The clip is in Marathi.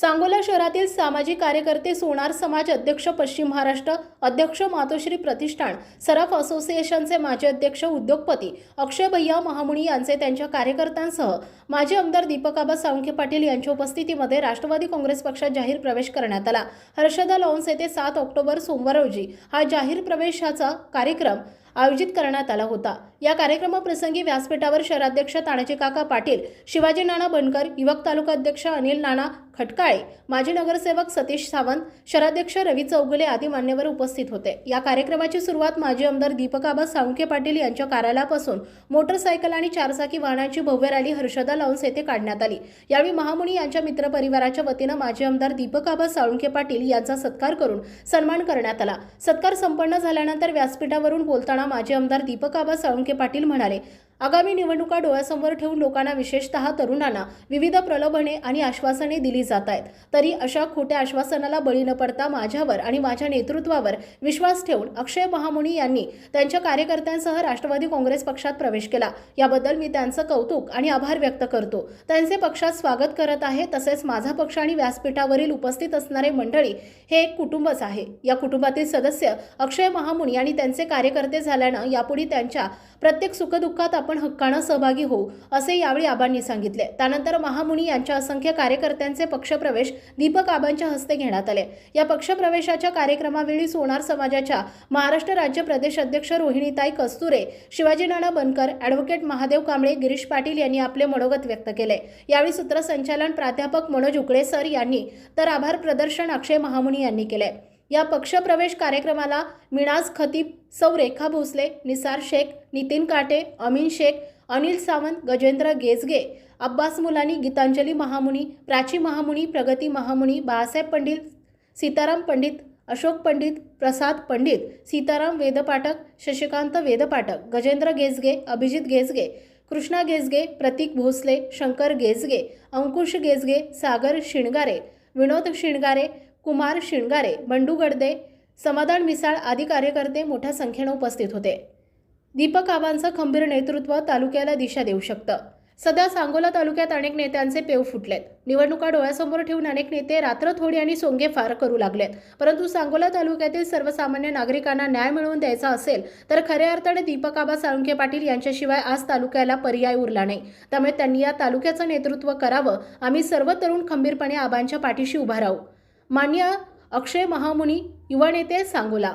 सांगोला शहरातील सामाजिक कार्यकर्ते सोनार समाज अध्यक्ष पश्चिम महाराष्ट्र अध्यक्ष मातोश्री प्रतिष्ठान सराफ असोसिएशनचे माजी अध्यक्ष उद्योगपती अक्षय भैया महामुनी यांचे त्यांच्या कार्यकर्त्यांसह माजी आमदार दीपकाबा सावंखे पाटील यांच्या उपस्थितीमध्ये राष्ट्रवादी काँग्रेस पक्षात जाहीर प्रवेश करण्यात आला. हर्षदा लॉन्स येथे सात ऑक्टोबर सोमवार रोजी हा जाहीर प्रवेशाचा कार्यक्रम आयोजित करण्यात आला होता. या कार्यक्रमाप्रसंगी व्यासपीठावर शहराध्यक्ष तानाजी काका पाटील शिवाजी नाना बनकर युवक तालुका अध्यक्ष अनिल नाना खटकाळे माजी नगरसेवक सतीश सावंत शहराध्यक्ष रवी चौगुले आदी मान्यवर उपस्थित होते. या कार्यक्रमाची सुरुवात माजी आमदार दीपक साळुंके पाटील यांच्या कार्यालयापासून मोटरसायकल आणि चारचाकी वाहनांची भव्य रॅली हर्षदा लॉन्स येथे काढण्यात आली. यावेळी महामुनी यांच्या मित्रपरिवाराच्या वतीनं माजी आमदार दीपक साळुंके पाटील यांचा सत्कार करून सन्मान करण्यात आला. सत्कार संपन्न झाल्यानंतर व्यासपीठावरून बोलताना माजी आमदार दीपक आबा साळुंके पाटील म्हणाले आगामी निवडणुका डोळ्यासमोर ठेवून लोकांना विशेषतः तरुणांना विविध प्रलोभने आणि आश्वासने दिली जात आहेत. तरी अशा खोट्या आश्वासनाला बळी न पडता माझ्यावर आणि माझ्या नेतृत्वावर विश्वास ठेवून अक्षय महामुनी यांनी त्यांच्या कार्यकर्त्यांसह राष्ट्रवादी काँग्रेस पक्षात प्रवेश केला. याबद्दल मी त्यांचं कौतुक आणि आभार व्यक्त करतो. त्यांचे पक्षात स्वागत करत आहे तसेच माझा पक्ष आणि व्यासपीठावरील उपस्थित असणारे मंडळी हे एक कुटुंबच आहे. या कुटुंबातील सदस्य अक्षय महामुनी आणि त्यांचे कार्यकर्ते झाल्यानं यापुढे त्यांच्या प्रत्येक सुखदुःखात आपण हक्कानं सहभागी होऊ असे यावेळी आबांनी सांगितले. त्यानंतर महामुनी यांच्या असंख्य कार्यकर्त्यांचे पक्षप्रवेश दीपक आबांच्या हस्ते घेण्यात आले. या पक्षप्रवेशाच्या कार्यक्रमावेळी सोनार समाजाच्या महाराष्ट्र राज्य प्रदेश अध्यक्ष रोहिणीताई कस्तुरे शिवाजी नाना बनकर ॲडव्होकेट महादेव कांबळे गिरीश पाटील यांनी आपले मनोगत व्यक्त केले. यावेळी सूत्रसंचालन प्राध्यापक मनोज उकळे सर यांनी तर आभार प्रदर्शन अक्षय महामुनी यांनी केले. या पक्षप्रवेश कार्यक्रमाला मिणाज खतीब सौ रेखा भोसले निसार शेख नितीन काटे अमीन शेख अनिल सावंत गजेंद्र गेजगे अब्बास मुलानी गीतांजली महामुनी प्राची महामुनी प्रगती महामुनी बाळासाहेब पंडित सीताराम पंडित अशोक पंडित प्रसाद पंडित सीताराम वेदपाठक शशिकांत वेदपाठक गजेंद्र गेजगे अभिजित गेजगे कृष्णा गेजगे प्रतीक भोसले शंकर गेजगे अंकुश गेजगे सागर शिणगारे विनोद शिणगारे कुमार शिणगारे बंडू गडदे समाधान मिसाळ आदी कार्यकर्ते मोठ्या संख्येनं उपस्थित होते. दीपक आबांचं खंबीर नेतृत्व तालुक्याला दिशा देऊ शकतं. सध्या सांगोला तालुक्यात अनेक नेत्यांचे पेव फुटलेत. निवडणुका डोळ्यासमोर ठेवून अनेक नेते रात्र थोडी आणि सोंगे फार करू लागलेत. परंतु सांगोला तालुक्यातील सर्वसामान्य नागरिकांना न्याय मिळवून द्यायचा असेल तर खऱ्या अर्थाने दीपक आबा साळुंखे पाटील यांच्याशिवाय आज तालुक्याला पर्याय उरला नाही. त्यामुळे त्यांनी या तालुक्याचं नेतृत्व करावं. आम्ही सर्व तरुण खंबीरपणे आबांच्या पाठीशी उभा राहू. मान्य अक्षय महामुनी युवा नेते सांगोला.